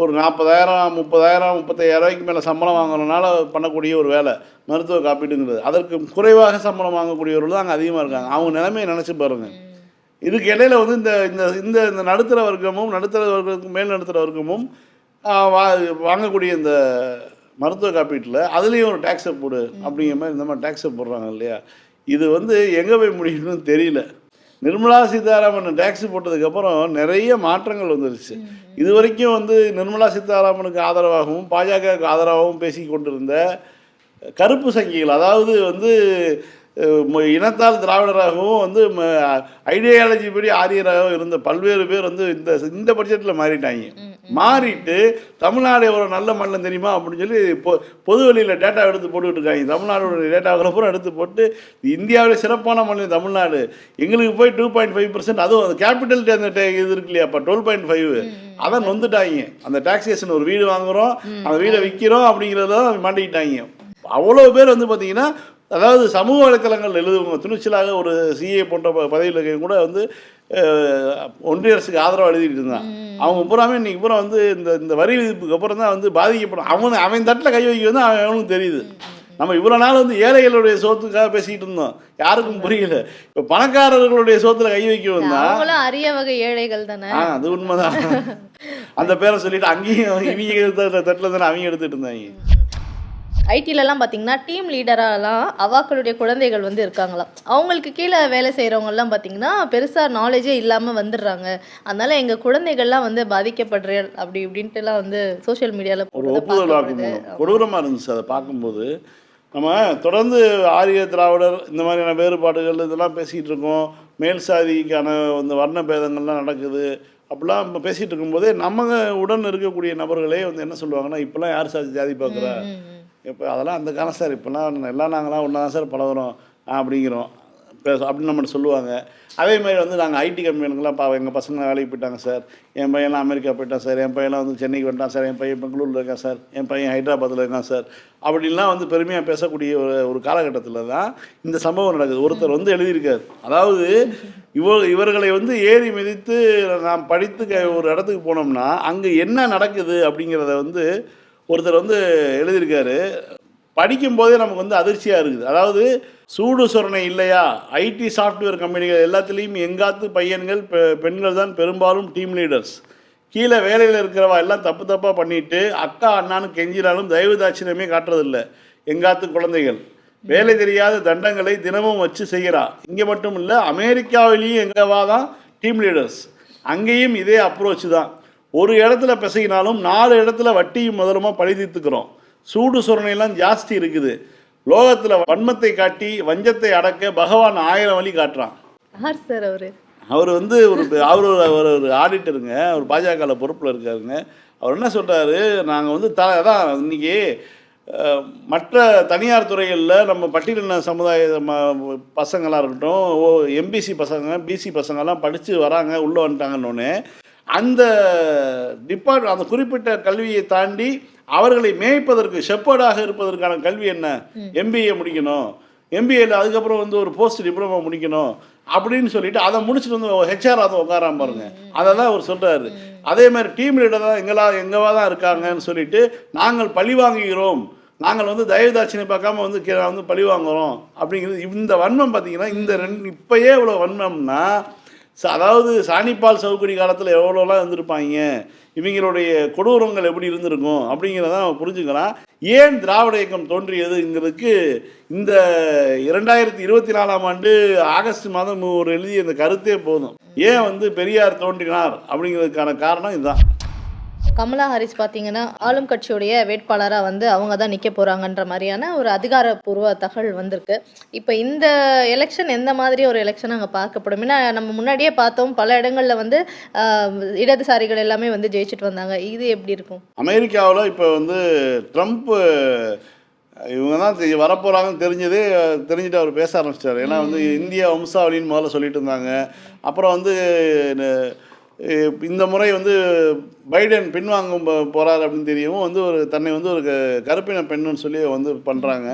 ஒரு நாற்பதாயிரம் முப்பதாயிரம் முப்பத்தாயிரம் ரூபாய்க்கு மேலே சம்பளம் வாங்குறதுனால பண்ணக்கூடிய ஒரு வேலை மருத்துவ காப்பீடுங்கிறது. அதற்கு குறைவாக சம்பளம் வாங்கக்கூடியவர்கள் தான் அங்கே அதிகமாக இருக்காங்க. அவங்க நிலைமையை நினச்சி பாருங்கள் இதுக்கு இடையில வந்து இந்த இந்த இந்த இந்த நடுத்தர வர்க்கமும் நடுத்தர வர்க்கமும் மேல் நடுத்தர வர்க்கமும் வா வாங்கக்கூடிய இந்த மருத்துவ காப்பீட்டில் அதுலேயும் ஒரு டேக்ஸை போடு அப்படிங்கிற மாதிரி இந்த மாதிரி டேக்ஸை போடுறாங்க இல்லையா? இது வந்து எங்கே போய் முடியணும்னு தெரியல. நிர்மலா சீதாராமன் டேக்ஸ் போட்டதுக்கப்புறம் நிறைய மாற்றங்கள் வந்துருச்சு. இது வரைக்கும் வந்து நிர்மலா சீதாராமனுக்கு ஆதரவாகவும் பாஜகவுக்கு ஆதரவாகவும் பேசி கொண்டிருந்த கருப்பு சங்கிகள் அதாவது வந்து இனத்தால் திராவிடராகவும் வந்து ஐடியாலஜி படி ஆரியராகவும் இருந்த பல்வேறு பேர் வந்து இந்த இந்த பட்ஜெட்டில் மாறிட்டாங்க. மாறிட்டு தமிழ்நாடு எவ்வளோ நல்ல மண்ணம் தெரியுமா அப்படின்னு சொல்லி பொ பொது வெளியில் டேட்டா எடுத்து போட்டுக்கிட்டு இருக்காங்க. தமிழ்நாடோட டேட்டாவில் பூரா எடுத்து போட்டு இந்தியாவிலே சிறப்பான மாநிலம் தமிழ்நாடு. எங்களுக்கு போய் டூ பாயிண்ட் ஃபைவ் பர்சன்ட் அதுவும் அந்த கேபிட்டல் அந்த ta- இது இருக்கு இல்லையா? அப்போ டுவெல் பாயிண்ட் ஃபைவ் அதான் நொந்துட்டாங்க. அந்த டாக்ஸேஷன் ஒரு வீடு வாங்குறோம். அந்த வீடை விற்கிறோம் அப்படிங்கிறத மாட்டிக்கிட்டாங்க. அவ்வளோ பேர் வந்து பார்த்தீங்கன்னா அதாவது சமூக வலைத்தளங்கள் எழுதுவங்க துணிச்சலாக ஒரு சிஏ போன்ற பதவியில் கூட வந்து ஒன்றிய அரசுக்கு ஆதரவு எழுதிட்டு இருந்தான். அவங்க பூராமே இன்னைக்கு பூரா வந்து இந்த இந்த வரி விதிப்புக்கு அப்புறம் தான் வந்து பாதிக்கப்படும். அவன் அவன் தட்டில் கை வைக்க வந்து அவன் அவனுக்கு தெரியுது நம்ம இவ்வளோ நாள் வந்து ஏழைகளுடைய சோத்துக்காக பேசிக்கிட்டு இருந்தோம். யாருக்கும் புரியல. இப்போ பணக்காரர்களுடைய சோத்துல கை வைக்க வந்தா அரிய வகை ஏழைகள் தானே. ஆ அது உண்மைதான். அந்த பேரை சொல்லிட்டு அங்கேயும் இவங்க தட்டில் தானே அவங்க எடுத்துட்டு இருந்தாங்க. ஐடிலலாம் பார்த்தீங்கன்னா டீம் லீடராலாம் அவாக்களுடைய குழந்தைகள் வந்து இருக்காங்களாம். அவங்களுக்கு கீழே வேலை செய்கிறவங்கலாம் பார்த்தீங்கன்னா பெருசாக நாலேஜே இல்லாமல் வந்துடுறாங்க. அதனால எங்கள் குழந்தைகள்லாம் வந்து பாதிக்கப்படுறேன் அப்படி இப்படின்ட்டுலாம் வந்து சோஷியல் மீடியாவில் ஒரு ஒப்புதல் கொடூரமாக இருந்துச்சு அதை பார்க்கும்போது. நம்ம தொடர்ந்து ஆரிய திராவிடர் இந்த மாதிரியான வேறுபாடுகள் இதெல்லாம் பேசிகிட்டு இருக்கோம். மேல் சாதிக்கான இந்த வர்ண பேதங்கள்லாம் நடக்குது. அப்படிலாம் நம்ம பேசிகிட்டு இருக்கும்போதே நம்ம உடன் இருக்கக்கூடிய நபர்களே வந்து என்ன சொல்லுவாங்கன்னா இப்போல்லாம் யார் சாதி ஜாதி பார்க்குறா இப்போ அதெல்லாம் அந்த காலம் சார். இப்போல்லாம் எல்லாம் நாங்களாம் ஒன்றா தான் சார் பழகுறோம். அப்படிங்கிறோம். பேச அப்படின்னு நம்மகிட்ட சொல்லுவாங்க. அதே மாதிரி வந்து நாங்கள் ஐடி கம்பெனிக்கெலாம் பா எங்கள் பசங்க வேலைக்கு போயிட்டாங்க சார். என் பையன்லாம் அமெரிக்கா போயிட்டான் சார். என் பையன்லாம் வந்து சென்னைக்கு வந்துட்டான் சார். என் பையன் பெங்களூரில் இருக்கான் சார். என் பையன் ஹைதராபாத்தில் இருக்கான் சார். அப்படின்லாம் வந்து பெருமையாக பேசக்கூடிய ஒரு ஒரு காலகட்டத்தில் தான் இந்த சம்பவம் நடக்குது. ஒருத்தர் வந்து எழுதியிருக்கார். அதாவது இவ இவர்களை வந்து ஏறி மிதித்து நாம் படித்து க- ஒரு இடத்துக்கு போனோம்னா அங்கே என்ன நடக்குது அப்படிங்கிறத வந்து ஒருத்தர் வந்து எழுதியிருக்காரு படிக்கும்போதே நமக்கு வந்து அதிர்ச்சியாக இருக்குது. அதாவது சூடு சொரணை இல்லையா? ஐடி சாஃப்ட்வேர் கம்பெனிகள் எல்லாத்துலேயும் எங்காத்து பையன்கள் பெ- பெண்கள் தான் பெரும்பாலும் டீம் லீடர்ஸ் கீழே வேலையில் இருக்கிறவா எல்லாம் தப்பு தப்பாக பண்ணிட்டு அக்கா அண்ணான்னு கெஞ்சினாலும் தயவு தாட்சியமே காட்டுறதில்லை. எங்காத்து குழந்தைகள்? வேலை தெரியாத தண்டங்களை தினமும் வச்சு செய்கிறா. இங்கே மட்டும் இல்லை அமெரிக்காவிலேயும் எங்கவா தான் டீம் லீடர்ஸ் அங்கேயும் இதே அப்ரோச் தான். ஒரு இடத்துல பிசைக்கினாலும் நாலு இடத்துல வட்டியும் முதலுமா பழி தீர்த்துக்கிறோம். சூடு சுரணையெல்லாம் ஜாஸ்தி இருக்குது. லோகத்தில் வன்மத்தை காட்டி வஞ்சத்தை அடக்க பகவான் ஆயிரம் வழி காட்டுறான். சார் அவரு? அவர் வந்து ஒரு அவர் ஒரு ஒரு ஆடிட்டருங்க. அவர் பாஜகவில் பொறுப்பில் இருக்காருங்க. அவர் என்ன சொல்கிறாரு நாங்கள் வந்து த அதான் இன்னைக்கு அஹ், மற்ற தனியார் துறைகளில் நம்ம பட்டியலின சமுதாய ம- பசங்களாக இருக்கட்டும் ஓ எம்பிசி பசங்க பிசி பசங்கெல்லாம் படித்து வராங்க உள்ளே வந்துட்டாங்கன்னொன்னே அந்த டிபார்ட் அந்த குறிப்பிட்ட கல்வியை தாண்டி அவர்களை மேய்ப்பதற்கு ஷெப்பர்டாக இருப்பதற்கான கல்வி என்ன? எம்பிஏ முடிக்கணும். எம்பிஏல அதுக்கப்புறம் வந்து ஒரு போஸ்ட் டிப்ளமோ முடிக்கணும் அப்படின்னு சொல்லிட்டு அதை முடிச்சுட்டு வந்து ஹெச்ஆர் அதை உட்காராம பாருங்க. அதை தான் அவர் சொல்றாரு. அதே மாதிரி டீம் லீடர் தான் எங்களா எங்கவா தான் இருக்காங்கன்னு சொல்லிட்டு நாங்கள் பழி வாங்குகிறோம். நாங்கள் வந்து தயவுதாட்சினை பார்க்காம வந்து வந்து பழி வாங்குறோம். அப்படிங்கிறது இந்த வன்மம் பார்த்தீங்கன்னா இந்த ரெண்டு இப்பயே இவ்வளோ வன்மம்னா அதாவது சாணிப்பால் சவுக்கடி காலத்தில் எவ்வளோலாம் இருந்திருப்பாங்க? இவங்களுடைய கொடூரங்கள் எப்படி இருந்திருக்கும்? அப்படிங்கிறத நம்ம புரிஞ்சுக்கலாம் ஏன் திராவிட இயக்கம் தோன்றியதுங்கிறதுக்கு இந்த இரண்டாயிரத்தி இருபத்தி நாலாம் ஆண்டு ஆகஸ்ட் மாதம் ஒரு எழுதிய இந்த கருத்தே போதும். ஏன் வந்து பெரியார் தோன்றினார் அப்படிங்கிறதுக்கான காரணம் இதுதான். கமலா ஹாரிஸ் பார்த்தீங்கன்னா ஆளும் கட்சியுடைய வேட்பாளராக வந்து அவங்க தான் நிற்க போகிறாங்கன்ற மாதிரியான ஒரு அதிகாரப்பூர்வ தகவல் வந்திருக்கு. இப்போ இந்த எலெக்ஷன் எந்த மாதிரி ஒரு எலெக்ஷன் அங்கே பார்க்கப்படும்? ஏன்னா நம்ம முன்னாடியே பார்த்தோம் பல இடங்களில் வந்து இடதுசாரிகள் எல்லாமே வந்து ஜெயிச்சுட்டு வந்தாங்க. இது எப்படி இருக்கும்? அமெரிக்காவில் இப்போ வந்து ட்ரம்ப் இவங்க தான் வரப்போறாங்கன்னு தெரிஞ்சதே தெரிஞ்சுட்டு அவர் பேச ஆரம்பிச்சிட்டாரு. ஏன்னா வந்து இந்திய வம்சாவளின்னு முதல்ல சொல்லிட்டு இருந்தாங்க. அப்புறம் வந்து இந்த முறை வந்து பைடன் பின்வாங்க போகிறார் அப்படின்னு தெரியவும் வந்து ஒரு தன்னை வந்து ஒரு க- கருப்பின பெண்ணுன்னு சொல்லி வந்து பண்ணுறாங்க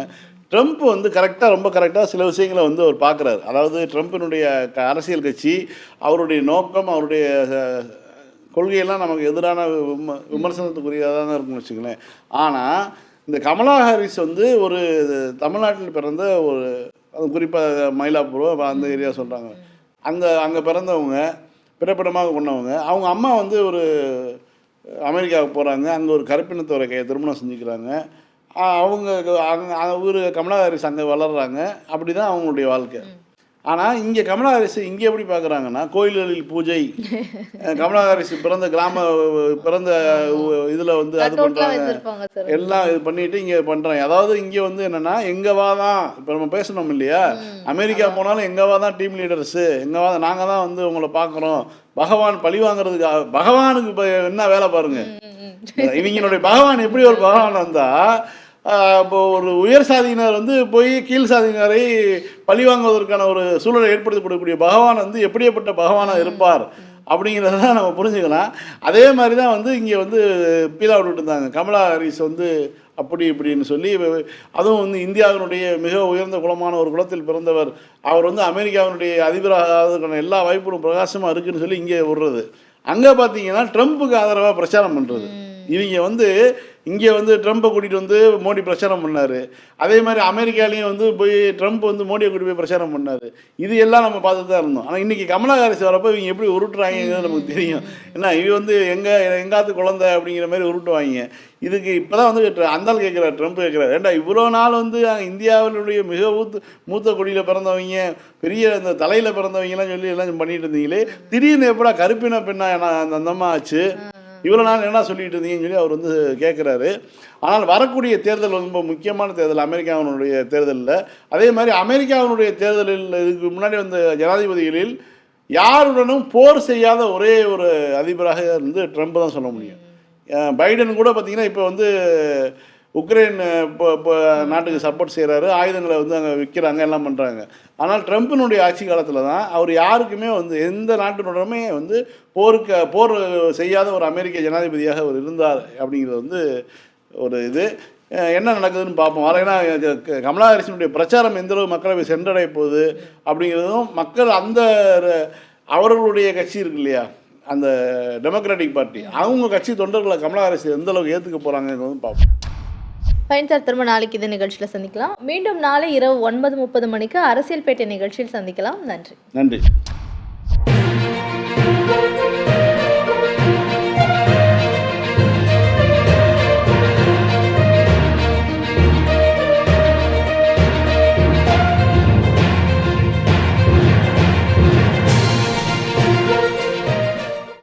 ட்ரம்ப் வந்து கரெக்டாக ரொம்ப கரெக்டாக சில விஷயங்களை வந்து அவர் பார்க்குறாரு அதாவது ட்ரம்ப்பினுடைய க- அரசியல் கட்சி அவருடைய நோக்கம் அவருடைய கொள்கையெல்லாம் நமக்கு எதிரான விம விமர்சனத்துக்குரியதாக தான் இருக்கும்னு வச்சுக்கலேன் ஆனால் இந்த கமலா ஹாரிஸ் வந்து ஒரு தமிழ்நாட்டில் பிறந்த ஒரு அது குறிப்பாக மயிலாப்பூர் அந்த ஏரியா சொல்கிறாங்க அங்கே அங்கே பிறந்தவங்க பிறப்பிடமாக கொண்டவங்க. அவங்க அம்மா வந்து ஒரு அமெரிக்காவுக்கு போகிறாங்க அங்கே ஒரு கருப்பினத்தோரை கையை திருமணம் செஞ்சுக்கிறாங்க. அவங்க அங்கே ஊர் கமலாகாரி சங்க வளர்கிறாங்க அப்படி தான் அவங்களுடைய வாழ்க்கை. ஆனால் இங்கே கமலா ஹாரிஸ் இங்கே எப்படி பார்க்குறாங்கன்னா கோயில்களில் பூஜை. [laughs] அஹ் கமலா ஹாரிஸ் பிறந்த கிராம பிறந்த இதில் வந்து அது பண்ணுறாங்க எல்லாம் இது பண்ணிட்டு இங்கே பண்ணுறாங்க அதாவது இங்கே வந்து என்னன்னா எங்கவா தான் இப்போ நம்ம பேசணும் இல்லையா? அமெரிக்கா போனாலும் எங்கவா தான் டீம் லீடர்ஸு? எங்கவா தான் நாங்கள் தான் வந்து உங்களை பார்க்குறோம் பகவான் பழி வாங்குறதுக்கு பகவானுக்கு இப்போ என்ன வேலை பாருங்க. இவங்களுடைய பகவான் எப்படி ஒரு பகவான் வந்தா ஆஹ் இப்போ ஒரு உயர் சாதியினர் வந்து போய் கீழ் சாதியினரை பழி வாங்குவதற்கான ஒரு சூழலை ஏற்படுத்தி கொடுக்கக்கூடிய பகவான் வந்து எப்படியப்பட்ட பகவானாக இருப்பார் அப்படிங்கிறத தான் நம்ம புரிஞ்சுக்கலாம். அதே மாதிரி தான் வந்து இங்கே வந்து பீலா விட்டுட்டு இருந்தாங்க கமலா ஹாரிஸ் வந்து அப்படி இப்படின்னு சொல்லி அதுவும் வந்து இந்தியாவினுடைய மிக உயர்ந்த குலமான ஒரு குலத்தில் பிறந்தவர். அவர் வந்து அமெரிக்காவினுடைய அதிபராக எல்லா வாய்ப்புகளும் பிரகாசமாக இருக்குன்னு சொல்லி இங்கே விடுறது. அங்கே பார்த்தீங்கன்னா ட்ரம்ப்புக்கு ஆதரவாக பிரச்சாரம் பண்ணுறது இவங்க வந்து இங்கே வந்து ட்ரம்ப்பை கூட்டிகிட்டு வந்து மோடி பிரச்சாரம் பண்ணார். அதே மாதிரி அமெரிக்காலையும் வந்து போய் ட்ரம்ப் வந்து மோடியை கூட்டி போய் பிரச்சாரம் பண்ணார். இது எல்லாம் நம்ம பார்த்துட்டு தான் இருந்தோம். ஆனால் இன்றைக்கி கமலா ஹாரிஸ் வரப்போ இவங்க எப்படி உருட்டுறாங்கிறது நமக்கு தெரியும். ஏன்னா இவ வந்து எங்கே எங்காத்து குழந்தை அப்படிங்கிற மாதிரி உருட்டுவாங்க. இதுக்கு இப்போ தான் வந்து ட்ர- அந்த கேட்குறாரு ட்ரம்ப் கேட்குறாரு ஏண்டா இவ்வளோ நாள் வந்து இந்தியாவினுடைய மிக மூத்த மூத்த குடியில் பிறந்தவங்க பெரிய அந்த தலையில் பிறந்தவங்கலாம் சொல்லி எல்லாம் பண்ணிட்டு இருந்தீங்களே. திடீர்னு எப்படா கருப்பின பெண்ணா அந்த அந்தம்மா ஆச்சு. இவ்வளோ நாள் என்ன சொல்லிட்டு இருந்தீங்கன்னு சொல்லி அவர் வந்து கேட்குறாரு ஆனால் வரக்கூடிய தேர்தல் ரொம்ப முக்கியமான தேர்தல் அமெரிக்காவினுடைய தேர்தலில். அதே மாதிரி அமெரிக்காவினுடைய தேர்தலில் இதுக்கு முன்னாடி வந்த ஜனாதிபதிகளில் யாருடனும் போர் செய்யாத ஒரே ஒரு அதிபராக வந்து ட்ரம்ப் தான் சொல்ல முடியும். பைடன் கூட பார்த்தீங்கன்னா இப்போ வந்து உக்ரைன் இப்போ இப்போ நாட்டுக்கு சப்போர்ட் செய்கிறாரு ஆயுதங்களை வந்து அங்கே விற்கிறாங்க எல்லாம் பண்ணுறாங்க ஆனால் ட்ரம்ப்பினுடைய ஆட்சி காலத்தில் தான் அவர் யாருக்குமே வந்து எந்த நாட்டினுடனுமே வந்து போருக்கு போர் செய்யாத ஒரு அமெரிக்க ஜனாதிபதியாக அவர் இருந்தார் அப்படிங்கிறது வந்து ஒரு இது. என்ன நடக்குதுன்னு பார்ப்போம். வர ஏன்னா க- கமலா ஹாரிஸினுடைய பிரச்சாரம் எந்தளவு மக்களை சென்றடைய போகுது அப்படிங்கிறதும் மக்கள் அந்த அவர்களுடைய கட்சி இருக்கு இல்லையா? அந்த டெமோக்ராட்டிக் பார்ட்டி அவங்க கட்சி தொண்டர்களை கமலா ஹாரிஸ் எந்தளவுக்கு ஏற்றுக்க போகிறாங்கிறதும் பார்ப்போம். ஃபைன் திரும்ப நாளைக்கு இந்த நிகழ்ச்சியில் சந்திக்கலாம். மீண்டும் நாளை இரவு ஒன்பது முப்பது மணிக்கு அரசியல் பேட்டை நிகழ்ச்சியில் சந்திக்கலாம். நன்றி. நன்றி.